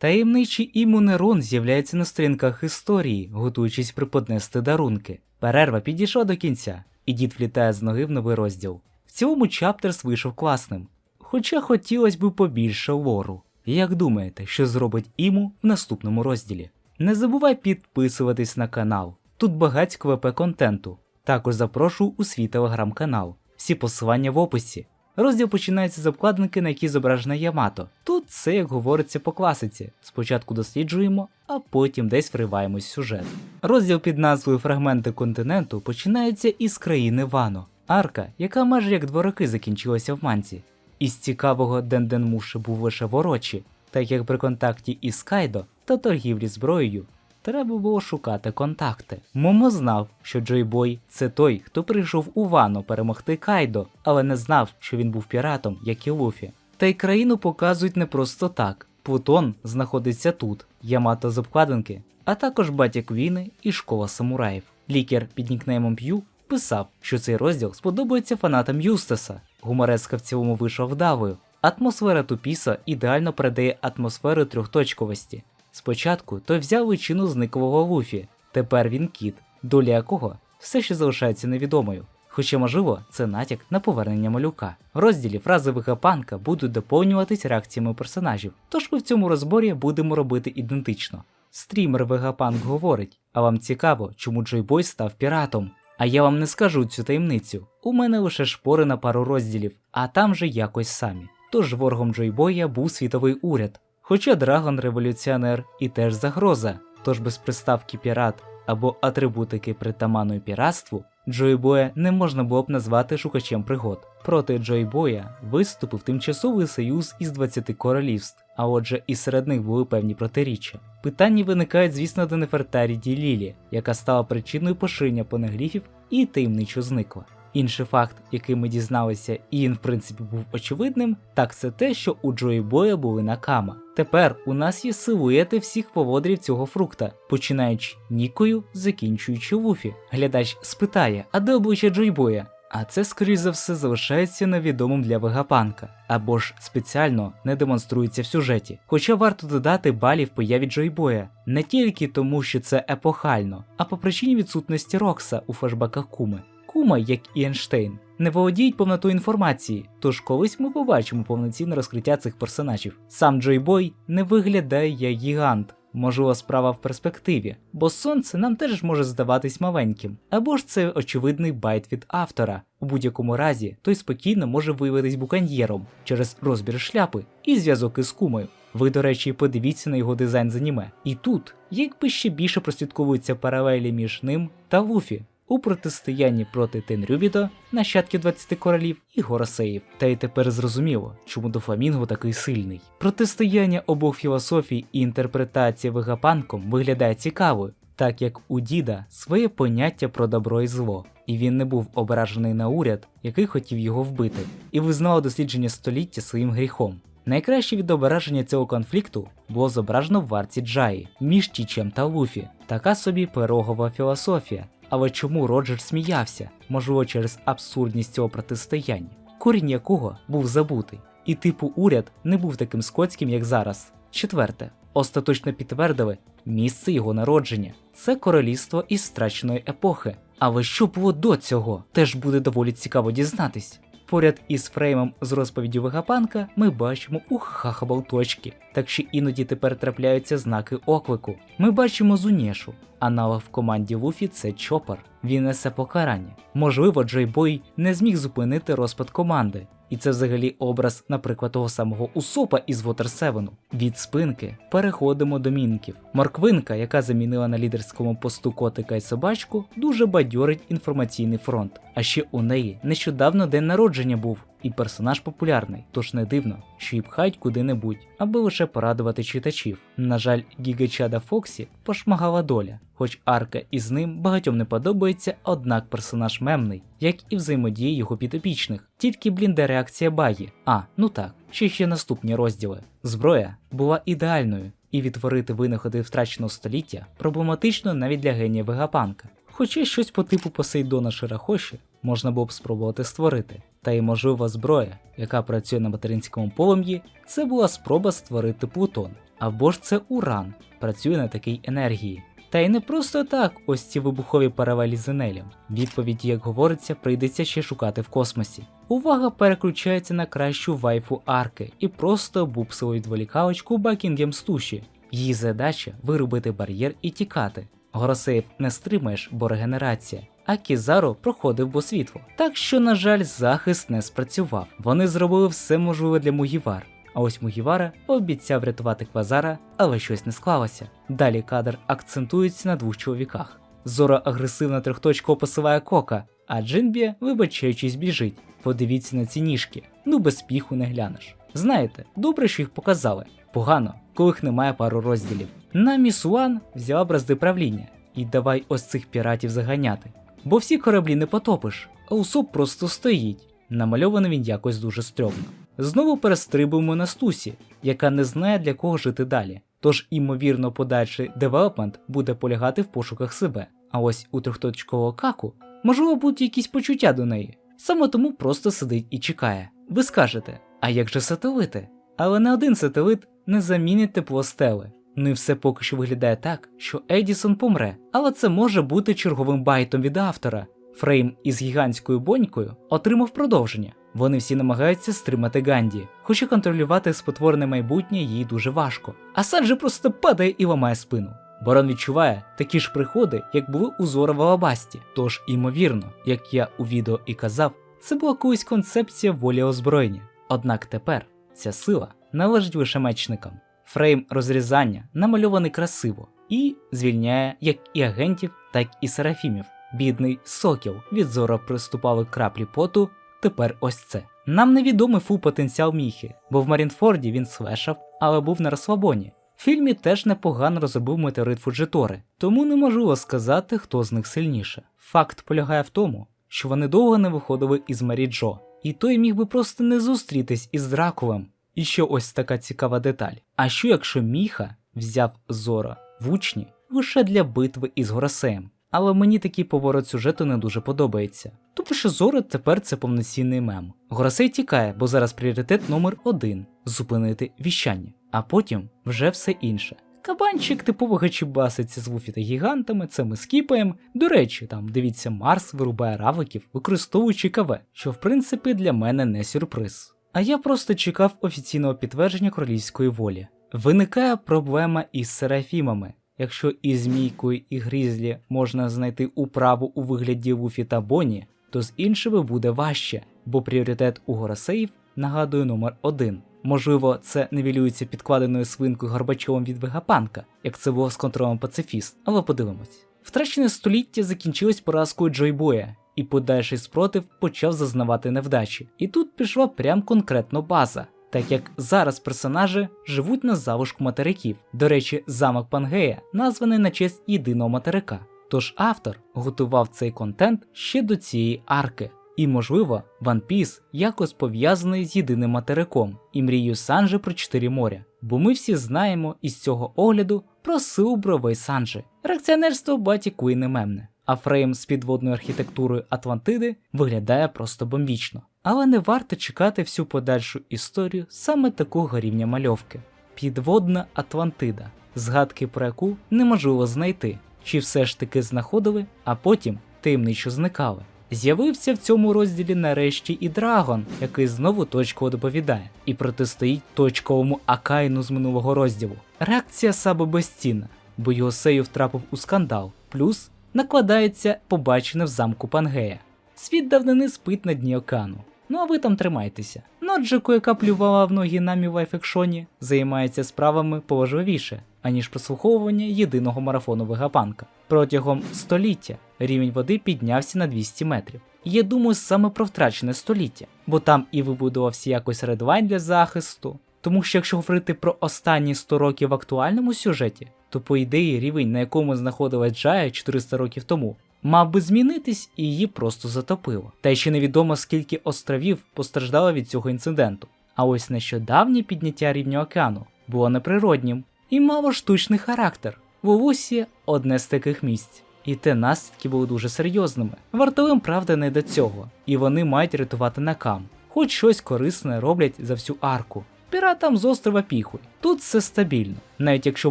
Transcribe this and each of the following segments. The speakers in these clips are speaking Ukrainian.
Таємничий імунерон з'являється на сторінках історії, готуючись преподнести дарунки. Перерва підійшла до кінця, і дід влітає з ноги в новий розділ. В цілому чаптерс вийшов класним, хоча хотілося б побільше лору. Як думаєте, що зробить Іму в наступному розділі? Не забувай підписуватись на канал. Тут багатько ВП контенту. Також запрошую у свій телеграм-канал. Всі посилання в описі. Розділ починається з обкладинки, на якій зображена Ямато. Тут це, як говориться по класиці. Спочатку досліджуємо, а потім десь вриваємось в сюжет. Розділ під назвою Фрагменти континенту починається із країни Вано, арка, яка майже як два роки закінчилася в манці. Із цікавого Денденмуши був лише ворочі, так як при контакті із Кайдо та торгівлі зброєю треба було шукати контакти. Момо знав, що Джойбой це той, хто прийшов у Вано перемогти Кайдо, але не знав, що він був піратом, як і Луфі. Та й країну показують не просто так. Плутон знаходиться тут, Ямато з обкладинки, а також батя Квіни і школа самураїв. Лікер під нікнеймом П'ю писав, що цей розділ сподобається фанатам Юстаса. Гумореска в цілому вийшла вдавою. Атмосфера Тупіса ідеально передає атмосферу трьохточковості. Спочатку той взяв личину зниклого Луфі, тепер він кіт, доля якого все ще залишається невідомою. Хоча, можливо, це натяк на повернення малюка. Розділі фрази Вегапанка будуть доповнюватись реакціями персонажів, тож ми в цьому розборі будемо робити ідентично. Стрімер Вегапанк говорить: а вам цікаво, чому Джойбой став піратом? А я вам не скажу цю таємницю. У мене лише шпори на пару розділів, а там же якось самі. Тож ворогом Джойбоя був світовий уряд. Хоча Драгон революціонер і теж загроза, тож без приставки пірат або атрибутики притаманної піратству, Джойбоя не можна було б назвати шукачем пригод. Проти Джойбоя виступив тимчасовий союз із 20 королівств, а отже, і серед них були певні протиріччя. Питання виникають, звісно, до Нефертарі Лілі, яка стала причиною поширення понегліфів і таємничо зникла. Інший факт, який ми дізналися, і він в принципі був очевидним, так це те, що у Джої Боя були накама. Тепер у нас є силуети всіх поводрів цього фрукта, починаючи Нікою, закінчуючи Луфі. Глядач спитає, а де обличчя Джойбоя? А це, скоріш за все, залишається невідомим для Вегапанка, або ж спеціально не демонструється в сюжеті. Хоча варто додати балів появі Джойбоя не тільки тому, що це епохально, а по причині відсутності Рокса у флешбеках Куми. Кума, як і Ейнштейн, не володіють повнотою інформації, тож колись ми побачимо повноцінне розкриття цих персонажів. Сам Джойбой не виглядає як гігант. Можливо, справа в перспективі, бо сонце нам теж може здаватись маленьким, або ж це очевидний байт від автора. У будь-якому разі той спокійно може виявитись буканьєром через розбір шляпи і зв'язок із кумою. Ви, до речі, подивіться на його дизайн з аніме. І тут, якби ще більше прослідковуються паралелі між ним та Луфі у протистоянні проти Тенрюбідо, нащадків 20 королів і Горосеїв. Та й тепер зрозуміло, чому Дофламінго такий сильний. Протистояння обох філософій і інтерпретація Вегапанком виглядає цікавою, так як у діда своє поняття про добро і зло, і він не був ображений на уряд, який хотів його вбити, і визнав дослідження століття своїм гріхом. Найкраще відображення цього конфлікту було зображено в варці Джаї між Тічем та Луфі, така собі пирогова філософія. Але чому Роджер сміявся? Можливо, через абсурдність цього протистояння, корінь якого був забутий, і типу уряд не був таким скотським, як зараз. Четверте, остаточно підтвердили місце його народження. Це королівство із страченої епохи. Але що було до цього? Теж буде доволі цікаво дізнатись. Поряд із фреймом з розповіддю Вегапанка ми бачимо ухахабалточки, так що іноді тепер трапляються знаки оклику. Ми бачимо Зунєшу, аналог в команді Луфі це Чопер. Він несе покарання. Можливо, Джейбой не зміг зупинити розпад команди. І це взагалі образ, наприклад, того самого Усопа із 7. Від спинки переходимо до мінків. Морквинка, яка замінила на лідерському посту котика і собачку, дуже бадьорить інформаційний фронт. А ще у неї нещодавно день народження був, і персонаж популярний, тож не дивно, що її пхають куди-небудь, аби лише порадувати читачів. На жаль, гігачада Фоксі пошмагала доля, хоч арка із ним багатьом не подобається, однак персонаж мемний, як і взаємодія його підопічних. Тільки блінда реакція Багі. А, ну так, ще ще наступні розділи. Зброя була ідеальною, і відтворити винаходи втраченого століття проблематично навіть для генія Вегапанка. Хоча щось по типу Посейдона Ширахоші можна було б спробувати створити. Та й можлива зброя, яка працює на материнському полум'ї, це була спроба створити Плутон. Або ж це Уран працює на такій енергії. Та й не просто так ось ці вибухові паралелі з Енелем. Відповіді, як говориться, прийдеться ще шукати в космосі. Увага переключається на кращу вайфу арки і просто бупсову відволікалочку Бакінгем Стуші. Її задача виробити бар'єр і тікати. Горосеїв не стримаєш, бо регенерація. А Кізаро проходив бо світло. Так що, на жаль, захист не спрацював. Вони зробили все можливе для Мугівар. А ось Мугівара обіцяв рятувати Квазара, але щось не склалося. Далі кадр акцентується на двох чоловіках. Зора агресивно трьохточково посилає кока, а Джинбі, вибачаючись, біжить. Подивіться на ці ніжки, ну без піху не глянеш. Знаєте, добре, що їх показали. Погано, коли їх немає пару розділів. На Міс Уан взяла бразди правління і давай ось цих піратів заганяти. Бо всі кораблі не потопиш, а Усоп просто стоїть. Намальований він якось дуже стрьомно. Знову перестрибуємо на стусі, яка не знає для кого жити далі. Тож, імовірно, подальший девелопмент буде полягати в пошуках себе. А ось у трьохточкового каку можливо будуть якісь почуття до неї. Саме тому просто сидить і чекає. Ви скажете, а як же сателити? Але не один сателит не замінить тепло стели. Ну і все поки що виглядає так, що Едісон помре, але це може бути черговим байтом від автора. Фрейм із гігантською бонькою отримав продовження. Вони всі намагаються стримати Ганді, хоча контролювати спотворене майбутнє їй дуже важко. А Санджи просто падає і ламає спину. Барон відчуває такі ж приходи, як були у Зора в Алабасті. Тож, імовірно, як я у відео і казав, це була колись концепція волі озброєння. Однак тепер ця сила належить лише мечникам. Фрейм розрізання намальований красиво і звільняє як і агентів, так і серафімів. Бідний сокіл від зора приступали краплі поту, тепер ось це. Нам невідомий фул потенціал міхи, бо в Марінфорді він слешав, але був на розслабоні. В фільмі теж непогано розробив метеорит Фуджитори, тому неможливо сказати, хто з них сильніше. Факт полягає в тому, що вони довго не виходили із Мері Джо, і той міг би просто не зустрітись із Дракулем. І ще ось така цікава деталь. А що якщо Міха взяв Зора в учні лише для битви із Горосеєм? Але мені такий поворот сюжету не дуже подобається. Тому що Зора тепер це повноцінний мем. Горосей тікає, бо зараз пріоритет номер один зупинити віщання, а потім вже все інше. Кабанчик типово гачібаситься з вуфі та гігантами, це ми скіпаємо. До речі, там дивіться, Марс вирубає равликів, використовуючи КВ, що в принципі для мене не сюрприз. А я просто чекав офіційного підтвердження королівської волі. Виникає проблема із серафімами. Якщо і змійкою, і грізлі можна знайти управу у вигляді Луфі та Боні, то з іншими буде важче, бо пріоритет у Горосеїв нагадує номер один. Можливо, це невілюється підкладеною свинкою Горбачовим від Вегапанка, як це було з контролем пацифіст, але подивимось. Втрачене століття закінчилось поразкою Джойбоя, і подальший спротив почав зазнавати невдачі. І тут пішла прям конкретно база, так як зараз персонажі живуть на залишку материків. До речі, замок Пангея названий на честь єдиного материка. Тож автор готував цей контент ще до цієї арки. І, можливо, One Piece якось пов'язаний з єдиним материком і мрією Санджи про чотири моря. Бо ми всі знаємо із цього огляду про силу бровей Санджи. Реакціонерство баті Куї не мемне, а фрейм з підводною архітектурою Атлантиди виглядає просто бомбічно. Але не варто чекати всю подальшу історію саме такого рівня мальовки. Підводна Атлантида, згадки про яку неможливо знайти, чи все ж таки знаходили, а потім таємничо зникали. З'явився в цьому розділі нарешті і Драгон, який знову точково доповідає і протистоїть точковому Акайну з минулого розділу. Реакція Саби безцінна, бо Йосею втрапив у скандал, плюс накладається побачене в замку Пангея. Світ давнини спить на дні океану. Ну а ви там тримайтеся. Ноджику, яка плювала в ноги намі в айфекшоні, займається справами поважливіше, аніж прослуховування єдиного марафону Вегапанка. Протягом століття рівень води піднявся на 200 метрів. Я думаю саме про втрачене століття, бо там і вибудувався якось редвайн для захисту. Тому що якщо говорити про останні 100 років в актуальному сюжеті, то по ідеї рівень, на якому знаходилась Джая 400 років тому, мав би змінитись і її просто затопило. Та ще невідомо скільки островів постраждало від цього інциденту. А ось нещодавнє підняття рівня океану було неприроднім і мало штучний характер. Вовусі одне з таких місць. І те наслідки були дуже серйозними. Вартовим, правда, не до цього, і вони мають рятувати накам, хоч щось корисне роблять за всю арку. Піратам з острова Піхуй. Тут все стабільно. Навіть якщо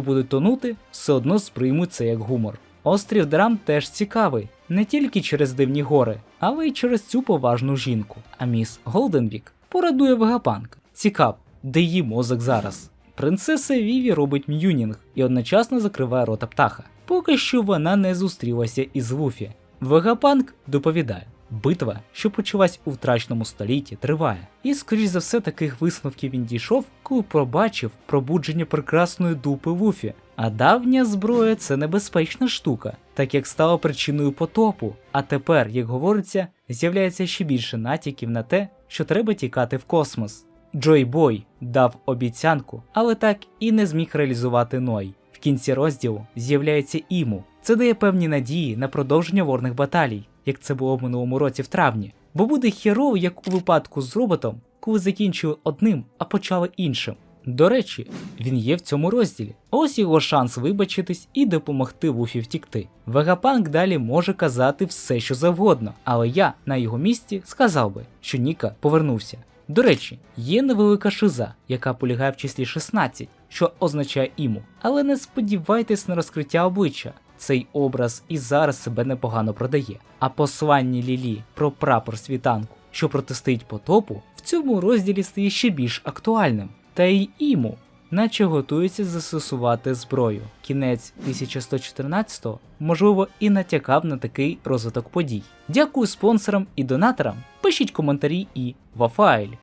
будуть тонути, все одно сприймуть це як гумор. Острів Драм теж цікавий, не тільки через дивні гори, але й через цю поважну жінку. А міс Голденвік порадує Вегапанк. Цікаво, де її мозок зараз. Принцеса Віві робить м'юнінг і одночасно закриває рота птаха. Поки що вона не зустрілася із Вуфі. Вегапанк доповідає. Битва, що почалась у втраченому столітті, триває. І, скоріш за все, таких висновків він дійшов, коли пробачив пробудження прекрасної дупи Вуфі. А давня зброя це небезпечна штука, так як стала причиною потопу. А тепер, як говориться, з'являється ще більше натяків на те, що треба тікати в космос. Джой Бой дав обіцянку, але так і не зміг реалізувати Ной. В кінці розділу з'являється Іму. Це дає певні надії на продовження ворних баталій, як це було в минулому році в травні. Бо буде херово, як у випадку з роботом, коли закінчили одним, а почали іншим. До речі, він є в цьому розділі. Ось його шанс вибачитись і допомогти Вуфі втікти. Вегапанк далі може казати все, що завгодно, але я на його місці сказав би, що Ніка повернувся. До речі, є невелика шиза, яка полягає в числі 16, що означає іму. Але не сподівайтесь на розкриття обличчя. Цей образ і зараз себе непогано продає. А послання Лілі про прапор світанку, що протистоїть потопу, в цьому розділі стає ще більш актуальним. Та й іму, наче готується застосувати зброю. Кінець 1114-го, можливо, і натякав на такий розвиток подій. Дякую спонсорам і донаторам. Пишіть коментарі і Вафайль.